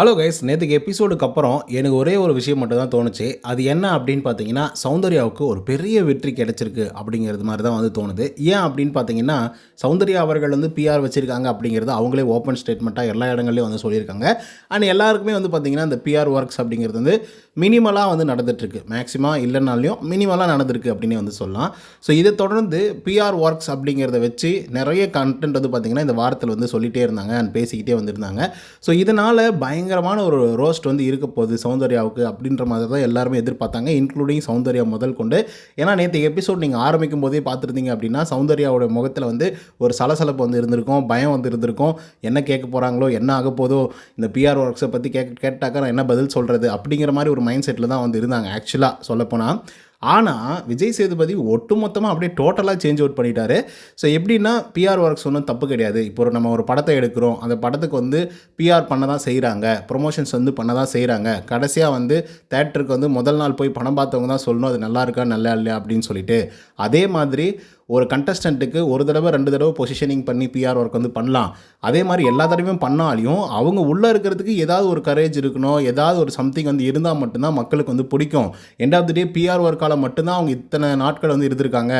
Hello guys நேற்றுக்கு எபிசோடுக்கு அப்புறம் எனக்கு ஒரே ஒரு விஷயம் மட்டும் தான் தோணுச்சு. அது என்ன அப்படின்னு பார்த்தீங்கன்னா சௌந்தர்யாவுக்கு ஒரு பெரிய வெற்றி கிடைச்சிருக்கு அப்படிங்கிறது மாதிரி தான் வந்து தோணுது. ஏன் அப்படின்னு பார்த்தீங்கன்னா சௌந்தர்யா அவர்கள் வந்து பிஆர் வச்சுருக்காங்க அப்படிங்கிறது அவங்களே ஓப்பன் ஸ்டேட்மெண்ட்டாக எல்லா இடங்கள்லையும் வந்து சொல்லியிருக்காங்க. அண்ட் எல்லாருக்குமே வந்து பார்த்தீங்கன்னா இந்த பிஆர் ஒர்க்ஸ் அப்படிங்கிறது வந்து மினிமலாக வந்து நடந்துட்டுருக்கு. மேக்ஸிமம் இல்லைனாலையும் மினிமலாக நடந்திருக்கு அப்படின்னு வந்து சொல்லலாம். ஸோ இதை தொடர்ந்து பிஆர் ஒர்க்ஸ் அப்படிங்கிறத வச்சு நிறைய கண்டென்ட் வந்து பார்த்திங்கன்னா இந்த வாரத்தில் வந்து சொல்லிகிட்டே இருந்தாங்க அண்ட் பேசிக்கிட்டே வந்திருந்தாங்க. ஸோ இதனால் பயங்கர பயங்கரமான ஒரு ரோஸ்ட் வந்து இருக்க போகுது சௌந்தர்யாவுக்கு அப்படின்ற மாதிரி தான் எல்லாருமே எதிர்பார்த்தாங்க இன்க்ளூடிங் சௌந்தர்யா முதல் கொண்டு. ஏன்னா நேற்று எபிசோட் நீங்கள் ஆரம்பிக்கும் போதே பார்த்துருந்தீங்க அப்படின்னா சௌந்தர்யாவோட முகத்தில் வந்து ஒரு சலசலப்பு வந்து இருந்திருக்கும் பயம் வந்து இருந்திருக்கும். என்ன கேட்க போகிறாங்களோ என்ன ஆக போதோ இந்த பிஆர் ஒர்க்ஸை பற்றி கேட்க கேட்டாக்கா நான் என்ன பதில் சொல்கிறது அப்படிங்கிற மாதிரி ஒரு மைண்ட் செட்டில் தான் வந்து இருந்தாங்க ஆக்சுவலாக சொல்லப்போனால் ஆனால் விஜய் சேதுபதி ஒட்டுமொத்தமாக அப்படியே டோட்டலாக சேஞ்ச் அவுட் பண்ணிட்டாரு. ஸோ எப்படின்னா பிஆர் ஒர்க்ஸ் ஒன்றும் தப்பு கிடையாது. இப்போ ஒரு நம்ம ஒரு படத்தை எடுக்கிறோம். அந்த படத்துக்கு வந்து பிஆர் பண்ண தான் செய்கிறாங்க ப்ரொமோஷன்ஸ் வந்து பண்ண தான் செய்கிறாங்க கடைசியாக வந்து தேட்டருக்கு வந்து முதல் நாள் போய் படம் பார்த்தவங்க தான் சொல்லணும் அது நல்லா இருக்கா நல்லா இல்லையா அப்படின்னு சொல்லிட்டு. அதே மாதிரி ஒரு கண்டஸ்டண்ட்டுக்கு ஒரு தடவை ரெண்டு தடவை பொசிஷனிங் பண்ணி பிஆர் ஒர்க் வந்து பண்ணலாம். அதே மாதிரி எல்லா தடவையும் பண்ணாலையும் அவங்க உள்ளே இருக்கிறதுக்கு ஏதாவது ஒரு கரேஜ் இருக்கணும் ஏதாவது ஒரு சம்திங் வந்து இருந்தால் மட்டும்தான் மக்களுக்கு வந்து பிடிக்கும். End of the day PR ஒர்க்கால் மட்டும்தான் அவங்க இத்தனை நாட்கள் வந்து இருந்திருக்காங்க.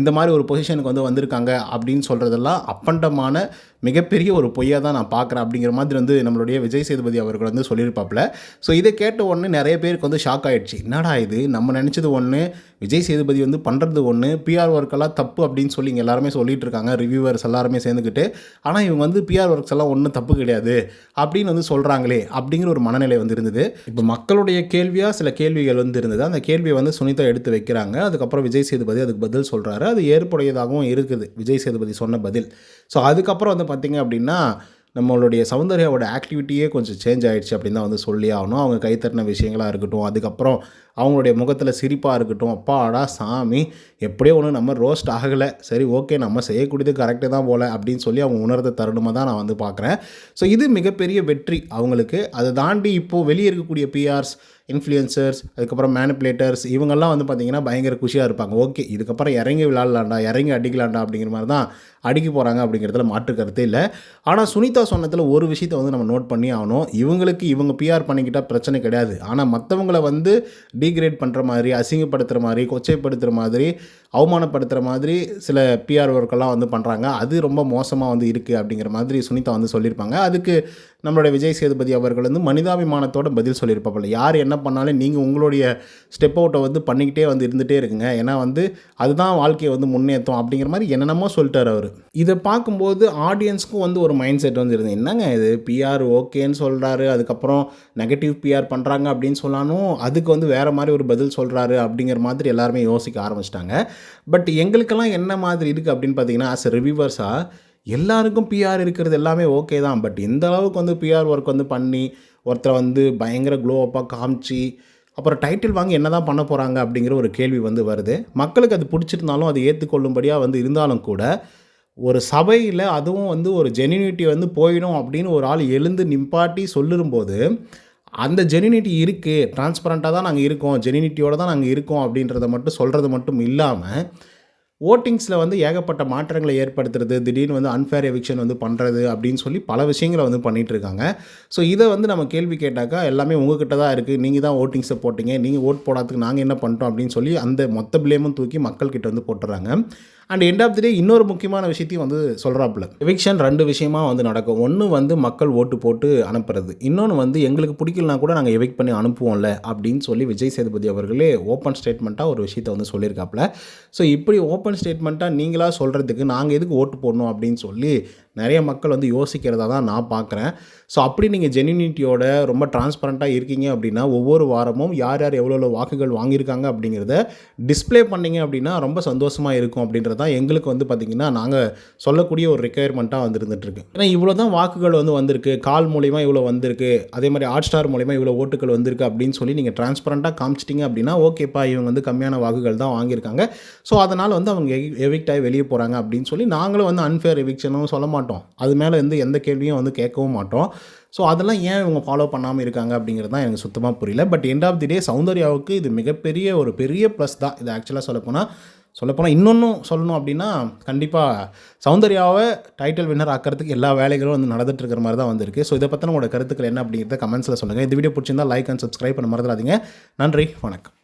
இந்த மாதிரி ஒரு பொசிஷனுக்கு வந்து வந்திருக்காங்க அப்படின்னு சொல்கிறதெல்லாம் அப்பண்டமான மிகப்பெரிய ஒரு பொய்யாக தான் நான் பார்க்குறேன் அப்படிங்கிற மாதிரி வந்து நம்மளுடைய விஜய் சேதுபதி அவர்கள் வந்து சொல்லியிருப்பாப்புல. ஸோ இதை கேட்ட உடனே நிறைய பேருக்கு வந்து ஷாக் ஆகிடுச்சு என்னடா இது? நம்ம நினச்சது ஒன்று விஜய் சேதுபதி வந்து பண்ணுறது ஒன்று பிஆர் ஒர்க்கெல்லாம் தப்பு தப்பு அப்படின்னு சொல்லி இங்கே எல்லாருமே சொல்லிட்டு இருக்காங்க. ரிவ்யூவர்ஸ் எல்லாருமே சேர்ந்துக்கிட்டு ஆனால் இவங்க வந்து பிஆர் ஒர்க்ஸ் எல்லாம் ஒன்றும் தப்பு கிடையாது அப்படின்னு வந்து சொல்கிறாங்களே அப்படிங்கிற ஒரு மனநிலை வந்து இருந்தது. இப்போ மக்களுடைய கேள்வியாக சில கேள்விகள் வந்து இருந்தது. அந்த கேள்வியை வந்து சுனிதா எடுத்து வைக்கிறாங்க. அதுக்கப்புறம் விஜய் சேதுபதி அதுக்கு பதில் சொல்கிறாரு அது ஏற்புடையதாகவும் இருக்குது. விஜய் சேதுபதி சொன்ன பதில். ஸோ அதுக்கப்புறம் வந்து பார்த்திங்க அப்படின்னா நம்மளுடைய சௌந்தர்யாவோட ஆக்டிவிட்டியே கொஞ்சம் சேஞ்ச் ஆகிடுச்சு அப்படின்னு தான் வந்து சொல்லி ஆகணும். அவங்க கைத்தட்டின விஷயங்களாக இருக்கட்டும். அதுக்கப்புறம் அவங்களுடைய முகத்தில் சிரிப்பாக இருக்கட்டும் அப்பாடா சாமி எப்படியோ ஒன்று நம்ம ரோஸ்ட் ஆகலை. சரி ஓகே நம்ம செய்யக்கூடியது கரெக்டு தான் போல் அப்படின்னு சொல்லி அவங்க உணர்ந்த தருணமாக தான் நான் வந்து பார்க்குறேன். ஸோ இது மிகப்பெரிய வெற்றி அவங்களுக்கு. அதை தாண்டி இப்போது வெளியே இருக்கக்கூடிய பிஆர்ஸ் இன்ஃப்ளூயன்சர்ஸ் அதுக்கப்புறம் மேனிப்புலேட்டர்ஸ் இவங்கெல்லாம் வந்து பார்த்திங்கன்னா பயங்கர குஷியாக இருப்பாங்க. ஓகே இதுக்கப்புறம் இறங்கி விளாட்லாண்டா இறங்கி அடிக்கலாண்டா அப்படிங்கிற மாதிரி தான் அடிக்க போகிறாங்க அப்படிங்கிறதுல மாற்று கருத்து இல்லை. ஆனால் சுனிதா சொன்னதில் ஒரு விஷயத்தை வந்து நம்ம நோட் பண்ணி ஆகணும். இவங்களுக்கு இவங்க பிஆர் பண்ணிக்கிட்டால் பிரச்சனை கிடையாது. ஆனால் மற்றவங்கள வந்து டீக்ரேட் பண்ணுற மாதிரி அசிங்கப்படுத்துகிற மாதிரி கொச்சைப்படுத்துகிற மாதிரி அவமானப்படுத்துகிற மாதிரி சில பிஆர் ஒர்க்கெல்லாம் வந்து பண்ணுறாங்க அது ரொம்ப மோசமாக வந்து இருக்குது அப்படிங்கிற மாதிரி சுனிதா வந்து சொல்லியிருப்பாங்க. அதுக்கு நம்மளுடைய விஜய் சேதுபதி அவர்கள் வந்து மனிதாபிமானத்தோட பதில் சொல்லியிருப்பாப்பில்ல யார் என்ன பண்ணாலும் நீங்கள் உங்களுடைய ஸ்டெப் அவுட்டை வந்து பண்ணிக்கிட்டே வந்து இருந்துகிட்டே இருக்குங்க ஏன்னா வந்து அதுதான் வாழ்க்கையை வந்து முன்னேற்றும் அப்படிங்கிற மாதிரி என்னென்னமோ சொல்லிட்டார் அவர். இதை பார்க்கும்போது ஆடியன்ஸ்க்கும் வந்து ஒரு மைண்ட் செட் வந்து இருந்தது. என்னங்க இது? பிஆர் ஓகேன்னு சொல்கிறாரு அதுக்கப்புறம் நெகட்டிவ் பிஆர் பண்ணுறாங்க அப்படின்னு சொன்னாலும் அதுக்கு வந்து வேறு மாதிரி ஒரு பதில் சொல்கிறாரு அப்படிங்கிற மாதிரி எல்லாருமே யோசிக்க ஆரம்பிச்சிட்டாங்க. பட் எங்களுக்கெல்லாம் என்ன மாதிரி இருக்குது அப்படின்னு பார்த்தீங்கன்னா ஆஸ் எ ரிவ்யூவர்ஸாக எல்லாருக்கும் பிஆர் இருக்கிறது எல்லாமே ஓகே தான். பட் இந்த அளவுக்கு வந்து பிஆர் ஒர்க் வந்து பண்ணி ஒருத்தரை வந்து பயங்கர க்ளோ அப்பாக காமிச்சு அப்புறம் டைட்டில் வாங்கி என்ன தான் பண்ண போகிறாங்க அப்படிங்கிற ஒரு கேள்வி வந்து வருது. மக்களுக்கு அது பிடிச்சிருந்தாலும் அது ஏற்றுக்கொள்ளும்படியாக வந்து இருந்தாலும் கூட ஒரு சபையில் அதுவும் வந்து ஒரு ஜெனினிட்டி வந்து போயிடும் அப்படின்னு ஒரு ஆள் எழுந்து நிப்பாட்டி சொல்லிரும்போது அந்த ஜெனினிட்டி இருக்குது டிரான்ஸ்பரண்ட்டாக தான் நாங்கள் இருக்கோம். ஜெனினிட்டியோடு தான் நாங்கள் இருக்கோம் அப்படின்றத மட்டும் சொல்கிறது மட்டும் இல்லாமல் ஓட்டிங்ஸில் வந்து ஏகப்பட்ட மாற்றங்களை ஏற்படுத்துறது திடீர்னு வந்து அன்ஃபேர் எவிக்ஷன் வந்து பண்ணுறது அப்படின்னு சொல்லி பல விஷயங்களை வந்து பண்ணிகிட்ருக்காங்க ஸோ இதை வந்து நம்ம கேள்வி கேட்டாக்கா எல்லாமே உங்ககிட்ட தான் இருக்குது நீங்கள் தான் ஓட்டிங்ஸை போட்டிங்க. நீங்கள் ஓட் போடாததுக்கு நாங்கள் என்ன பண்ணிட்டோம் அப்படின்னு சொல்லி அந்த மொத்த பிளேமும் தூக்கி மக்கள்கிட்ட வந்து போட்டுறாங்க. And end of the day இன்னொரு முக்கியமான விஷயத்தையும் வந்து சொல்கிறாப்புல எவிக்ஷன் ரெண்டு விஷயமா வந்து நடக்கும். ஒன்று வந்து மக்கள் ஓட்டு போட்டு அனுப்புறது. இன்னொன்று வந்து எங்களுக்கு பிடிக்கலனா கூட நாங்கள் எவிக் பண்ணி அனுப்புவோம்ல அப்படின்னு சொல்லி விஜய் சேதுபதி அவர்களே ஓப்பன் ஸ்டேட்மெண்ட்டாக ஒரு விஷயத்தை வந்து சொல்லியிருக்காப்புல. ஸோ இப்படி ஓப்பன் ஸ்டேட்மெண்ட்டாக நீங்களாக சொல்கிறதுக்கு நாங்கள் எதுக்கு ஓட்டு போடணும் அப்படின்னு சொல்லி நிறைய மக்கள் வந்து யோசிக்கிறதா தான் நான் பார்க்குறேன். ஸோ அப்படி நீங்கள் ஜெனினிட்டியோட ரொம்ப டிரான்ஸ்பரண்ட்டாக இருக்கீங்க அப்படின்னா ஒவ்வொரு வாரமும் யார் யார் எவ்வளோ எவ்வளோ வாக்குகள் வாங்கியிருக்காங்க அப்படிங்கிறத டிஸ்பிளே பண்ணீங்க அப்படின்னா ரொம்ப சந்தோஷமாக இருக்கும் அப்படின்றது தான் எங்களுக்கு வந்து பார்த்திங்கன்னா நாங்கள் சொல்லக்கூடிய ஒரு ரெக்குயர்மெண்ட்டாக வந்துருந்துட்டுருக்கு. ஏன்னா இவ்வளோ தான் வாக்குகள் வந்து வந்திருக்கு. கால் மூலிமா இவ்வளோ வந்திருக்கு. அதே மாதிரி ஹாட் ஸ்டார் மூலிமா இவ்வளோ ஓட்டுகள் வந்திருக்கு அப்படின்னு சொல்லி நீங்கள் டிரான்ஸ்பரண்ட்டாக காமிச்சிட்டிங்க அப்படின்னா ஓகேப்பா இவங்க வந்து கம்மியான வாக்குகள் தான் வாங்கியிருக்காங்க. ஸோ அதனால் வந்து அவங்க எவிக்டாகி வெளியே போகிறாங்க அப்படின்னு சொல்லி நாங்களும் வந்து அன்ஃபேர் எவிக்ஷனும் சொல்ல மாட்டோம். அது மேலே வந்து எந்த கேள்வியும் வந்து கேட்கவும் மாட்டோம். ஸோ அதெல்லாம் ஏன் இவங்க ஃபாலோ பண்ணாமல் இருக்காங்க அப்படிங்கிறது தான் எனக்கு சுத்தமாக புரியல. But end of the day சௌந்தர்யாவுக்கு இது மிகப்பெரிய ஒரு பெரிய ப்ளஸ் தான். இது ஆக்சுவலாக சொல்லப்போனால் சொல்லப்போனால் இன்னொன்றும் சொல்லணும் அப்படின்னா கண்டிப்பாக சௌந்தர்யாவை டைட்டில் வின்னர் ஆக்கிறதுக்கு எல்லா வேலைகளும் வந்து நடந்துட்டுருக்கிற மாதிரி தான் வந்திருக்கு. ஸோ இதை பற்றின உங்களோட கருத்துக்கள் என்ன அப்படிங்கிறத கமெண்ட்ஸில் சொல்லுங்கள் இந்த வீடியோ பிடிச்சிருந்தா லைக் அண்ட் சப்ஸ்கிரைப் பண்ண மறந்துடாதீங்க. நன்றி. வணக்கம்.